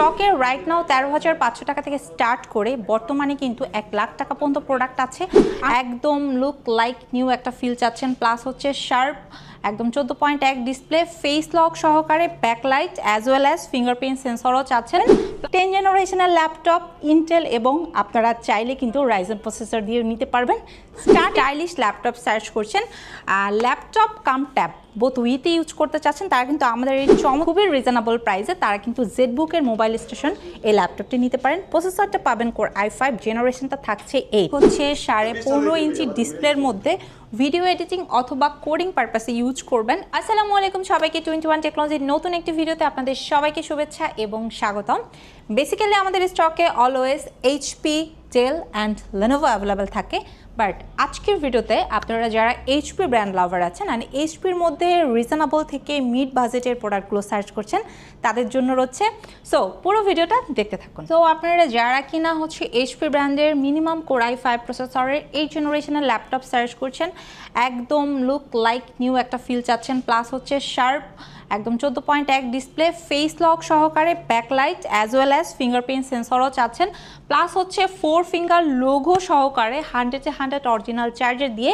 স্টকে right now তেরো হাজার পাঁচশো টাকা থেকে স্টার্ট করে বর্তমানে কিন্তু এক লাখ টাকা পর্যন্ত প্রোডাক্ট আছে। একদম লুক লাইক নিউ একটা ফিল চাচ্ছেন। প্লাস হচ্ছে শার্প একদম চোদ্দ পয়েন্ট এক ডিসপ্লে ফেস লক সহকারে backlight as well as fingerprint সেন্সরও চাচ্ছেন। টেন জেনারেশনের ল্যাপটপ ইন্টেল এবং আপনারা চাইলে কিন্তু রাইজন প্রসেসর দিয়ে নিতে পারবেন। স্টাইলিশ ল্যাপটপ সার্চ করছেন। ল্যাপটপ কাম ট্যাব বোথ উইতে ইউজ করতে চাচ্ছেন। তারা কিন্তু আমাদের এই চম খুবই রিজনেবল প্রাইসে তারা কিন্তু জেড বুকের মোবাইল স্টেশন এই ল্যাপটপটি নিতে পারেন। প্রসেসরটা পাবেন কোর আই ফাইভ জেনারেশনটা থাকছে এই হচ্ছে সাড়ে পনেরো ইঞ্চি ডিসপ্লের মধ্যে ভিডিও এডিটিং অথবা কোডিং পারপাসে ইউজ করবেন। আসসালামু আলাইকুম সবাইকে টোয়েন্টি ওয়ান টেকনোলজির নতুন একটি ভিডিওতে আপনাদের সবাইকে শুভেচ্ছা এবং স্বাগতম। বেসিক্যালি আমাদের স্টকে always HP Dell and Lenovo available থাকে। বাট আজকের ভিডিওতে আপনারা যারা এইচপি ব্র্যান্ড লাভার আছেন আর এইচপির মধ্যে রিজনেবল থেকে মিড বাজেটের প্রোডাক্টগুলো সার্চ করছেন, তাদের জন্য রয়েছে। সো পুরো ভিডিওটা দেখতে থাকুন। তো আপনারা যারা কিনা হচ্ছে এইচপি ব্র্যান্ডের মিনিমাম কোরাই ফাইভ প্রসেসরের এই জেনারেশনের ল্যাপটপ সার্চ করছেন, একদম লুক লাইক নিউ একটা ফিল চাচ্ছেন প্লাস হচ্ছে শার্প একদম চোদ্দ পয়েন্ট এক ডিসপ্লে ফেস লক সহকারে backlight as well as fingerprint সেন্সরও চাচ্ছেন। প্লাস হচ্ছে ফোর ফিঙ্গার লোগো সহকারে হান্ড্রেড হান্ড্রেডে হান্ড্রেড অরিজিনাল চার্জার দিয়ে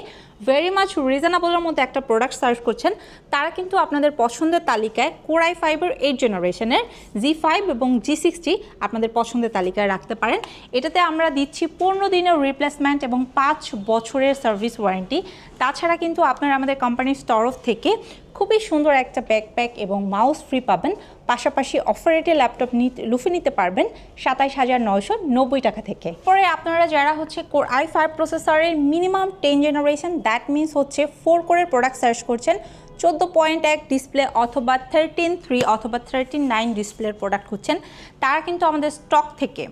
ভেরি মাচ রিজনেবলের মধ্যে একটা প্রোডাক্ট সার্চ করছেন। তারা কিন্তু আপনাদের পছন্দের তালিকায় কোরাই ফাইবার এইট জেনারেশনের জি ফাইভ এবং জি সিক্সটি আপনাদের পছন্দের তালিকায় রাখতে পারেন। এটাতে আমরা দিচ্ছি পনেরো দিনের রিপ্লেসমেন্ট এবং পাঁচ বছরের সার্ভিস ওয়ারেন্টি তাছাড়া কিন্তু আপনারা আমাদের কোম্পানির তরফ থেকে খুবই সুন্দর একটা ব্যাকপ্যাক এবং মাউস ফ্রি পাবেন। পাশাপাশি অফারেটে ল্যাপটপ নিতে লুফে নিতে পারবেন সাতাইশ হাজার নয়শো নব্বই টাকা থেকে। পরে আপনারা যারা হচ্ছে কোর আই ফাইভ প্রসেসরের minimum ten generation that means হচ্ছে ফোর কোরের প্রোডাক্ট সার্চ করছেন, চোদ্দ পয়েন্ট এক ডিসপ্লে অথবা থার্টিন থ্রি অথবা থার্টিন নাইন ডিসপ্লের প্রোডাক্ট খুঁজছেন, তারা কিন্তু আমাদের স্টক থেকে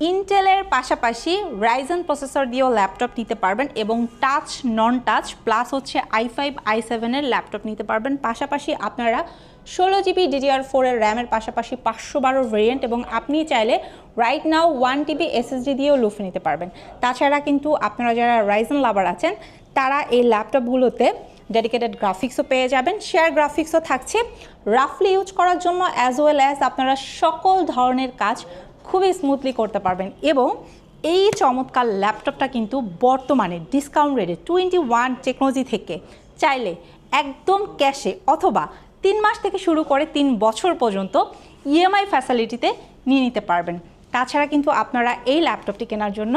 ইন্টেলের পাশাপাশি রাইজন প্রসেসর দিয়েও ল্যাপটপ নিতে পারবেন এবং টাচ নন টাচ প্লাস হচ্ছে আই ফাইভ আই সেভেনের ল্যাপটপ নিতে পারবেন। পাশাপাশি আপনারা ষোলো জিবি ডিডিআর ফোরের র্যামের পাশাপাশি পাঁচশো বারো ভেরিয়েন্ট এবং আপনি চাইলে right now one TB SSD দিয়েও লুফে নিতে পারবেন। তাছাড়া কিন্তু আপনারা যারা রাইজন লাভার আছেন, তারা এই ল্যাপটপগুলোতে ডেডিকেটেড গ্রাফিক্সও পেয়ে যাবেন। শেয়ার গ্রাফিক্সও থাকছে। রাফলি ইউজ করার জন্য অ্যাজ ওয়েল অ্যাজ আপনারা সকল ধরনের কাজ খুবই স্মুথলি করতে পারবেন এবং এই চমৎকার ল্যাপটপটা কিন্তু বর্তমানে ডিসকাউন্ট রেটে টোয়েন্টি ওয়ান টেকনোলজি থেকে চাইলে একদম ক্যাশে অথবা তিন মাস থেকে শুরু করে তিন বছর পর্যন্ত ইএমআই ফ্যাসিলিটিতে নিয়ে নিতে পারবেন। তাছাড়া কিন্তু আপনারা এই ল্যাপটপটি কেনার জন্য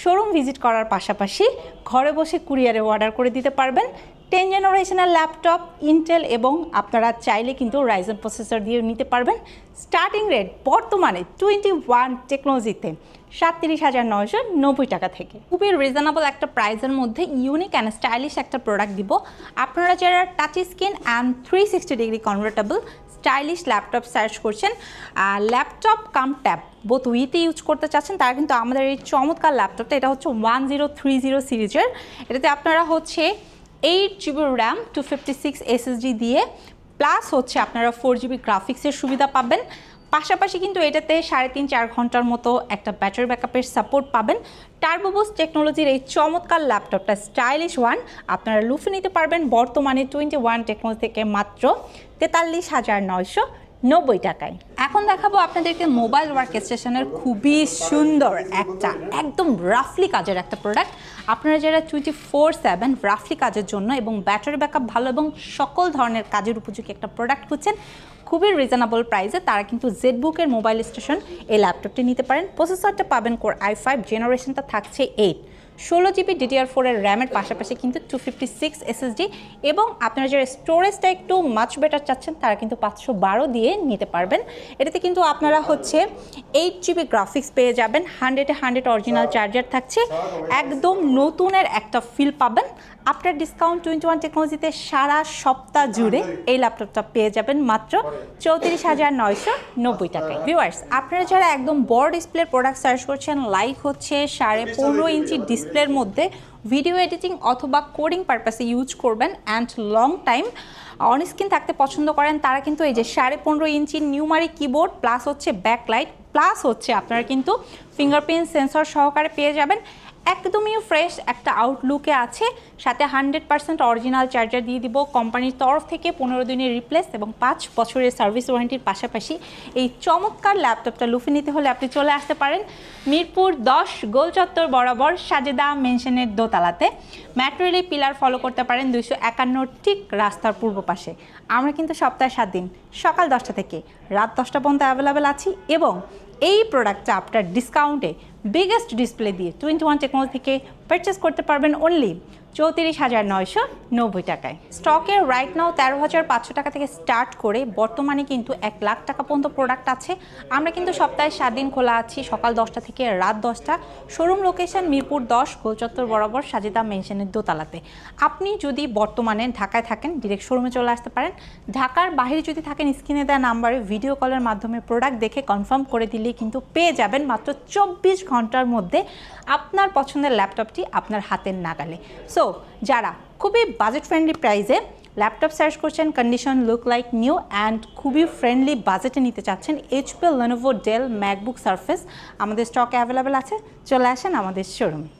শোরুম ভিজিট করার পাশাপাশি ঘরে বসে কুরিয়ারে অর্ডার করে দিতে পারবেন। টেন জেনারেশনের ল্যাপটপ, ইন্টেল এবং আপনারা চাইলে কিন্তু রাইজন প্রসেসর দিয়ে নিতে পারবেন। স্টার্টিং রেট বর্তমানে টোয়েন্টি ওয়ান টেকনোলজিতে সাতত্রিশ হাজার নয়শো নব্বই টাকা থেকে। খুবই রিজনেবল একটা প্রাইসের মধ্যে ইউনিক অ্যান্ড স্টাইলিশ একটা প্রোডাক্ট দিব। আপনারা যারা touch screen and three sixty degree convertible stylish laptop search করছেন। ল্যাপটপ কাম ট্যাব বোথ উইতে ইউজ করতে চাচ্ছেন, তারা কিন্তু আমাদের এই চমৎকার ল্যাপটপটা, এটা হচ্ছে ওয়ান জিরো থ্রি জিরো সিরিজের। এটাতে আপনারা হচ্ছে eight GB RAM two fifty six SSD দিয়ে প্লাস হচ্ছে আপনারা ফোর জিবি গ্রাফিক্সের সুবিধা পাবেন। পাশাপাশি কিন্তু এটাতে সাড়ে তিন, চার ঘণ্টার মতো একটা ব্যাটারি ব্যাকআপের সাপোর্ট পাবেন। টার্বোবোস টেকনোলজির এই চমৎকার ল্যাপটপটা স্টাইলিশ ওয়ান আপনারা লুফে নিতে পারবেন বর্তমানে টোয়েন্টি ওয়ান টেকনোলজি থেকে মাত্র তেতাল্লিশ হাজার নয়শো নব্বই টাকায়। এখন দেখাবো আপনাদেরকে মোবাইল ওয়ার্ক স্টেশনের খুবই সুন্দর একটা, একদম রাফলি কাজের একটা প্রোডাক্ট আপনারা যারা টোয়েন্টি ফোর সেভেন রাফলি কাজের জন্য এবং ব্যাটারি ব্যাকআপ ভালো এবং সকল ধরনের কাজের উপযোগী একটা প্রোডাক্ট খুঁজছেন খুবই রিজনেবল প্রাইসে তারা কিন্তু জেড বুকের মোবাইল স্টেশন এই ল্যাপটপটি নিতে পারেন। প্রসেসরটা পাবেন কোর আই ফাইভ জেনারেশনটা থাকছে এইট ষোলো জিবি ডিডিআর ফোরের র্যামের পাশাপাশি কিন্তু টু ফিফটি সিক্স এসএসডি এবং আপনারা যারা স্টোরেজটা একটু মাচ বেটার চাচ্ছেন, তারা কিন্তু পাঁচশো বারো দিয়ে নিতে পারবেন। এটাতে কিন্তু আপনারা হচ্ছে এইট জিবি গ্রাফিক্স পেয়ে যাবেন। হান্ড্রেডে হান্ড্রেড অরিজিনাল চার্জার থাকছে। একদম নতুনের একটা ফিল পাবেন। আফটার ডিসকাউন্ট টোয়েন্টি ওয়ান টেকনোলজিতে সারা সপ্তাহ জুড়ে এই ল্যাপটপটা পেয়ে যাবেন মাত্র চৌত্রিশ হাজার নয়শো নব্বই টাকায়। ভিউয়ার্স আপনারা যারা একদম বড় ডিসপ্লের প্রোডাক্ট সার্চ করছেন লাইক হচ্ছে সাড়ে পনেরো ইঞ্চি ডিসপ্লের মধ্যে ভিডিও এডিটিং অথবা কোডিং পারপাসে ইউজ করবেন and long time on screen থাকতে পছন্দ করেন তারা কিন্তু এই যে সাড়ে পনেরো ইঞ্চি নিউমারি কিবোর্ড প্লাস হচ্ছে ব্যাকলাইট প্লাস হচ্ছে আপনারা কিন্তু ফিঙ্গারপ্রিন্ট সেন্সর সহকারে পেয়ে যাবেন একদমই ফ্রেশ একটা আউটলুকে আছে। সাথে হান্ড্রেড পার্সেন্ট অরিজিনাল চার্জার দিয়ে দিব। কোম্পানির তরফ থেকে পনেরো দিনের রিপ্লেস এবং পাঁচ বছরের সার্ভিস ওয়ারেন্টির পাশাপাশি এই চমৎকার ল্যাপটপটা লুফে নিতে হলে আপনি চলে আসতে পারেন মিরপুর দশ গোল চত্বর বরাবর সাজেদা মেনশনের দোতলাতে। ম্যাটেরিয়ালি পিলার ফলো করতে পারেন দুইশো একান্নর ঠিক রাস্তার পূর্ব পাশে। আমরা কিন্তু সপ্তাহে সাত দিন, সকাল দশটা থেকে রাত দশটা পর্যন্ত অ্যাভেলেবেল আছি এবং এই প্রোডাক্টটা আপনার ডিসকাউন্টে বিগেস্ট ডিসপ্লে দিয়ে টোয়েন্টি ওয়ান টেকনোলজি থেকে পারচেস করতে পারবেন অনলি চৌত্রিশ হাজার নয়শো নব্বই টাকায়। স্টকের রাইট নাও তেরো হাজার পাঁচশো টাকা থেকে স্টার্ট করে বর্তমানে কিন্তু এক লাখ টাকা পর্যন্ত প্রোডাক্ট আছে। আমরা কিন্তু সপ্তাহে সাত দিন খোলা আছি, সকাল দশটা থেকে রাত দশটা। শোরুম লোকেশন মিরপুর দশ, গোলচত্বর বরাবর সাজিদা মেনশনের দোতলাতে। আপনি যদি বর্তমানে ঢাকায় থাকেন ডিরেক্ট শোরুমে চলে আসতে পারেন। ঢাকার বাইরে যদি থাকেন, স্ক্রিনে দেওয়া নাম্বারে ভিডিও কলের মাধ্যমে প্রোডাক্ট দেখে কনফার্ম করে দিলেই কিন্তু পেয়ে যাবেন মাত্র চব্বিশ ঘণ্টার মধ্যে আপনার পছন্দের ল্যাপটপটি আপনার হাতের নাগালে। সো যারা খুবই বাজেট ফ্রেন্ডলি প্রাইসে ল্যাপটপ সার্চ করছেন condition look like new and খুবই ফ্রেন্ডলি বাজেটে নিতে চাচ্ছেন HP Lenovo Dell MacBook Surface আমাদের স্টকে অ্যাভেলেবেল আছে। চলে আসেন আমাদের শোরুমে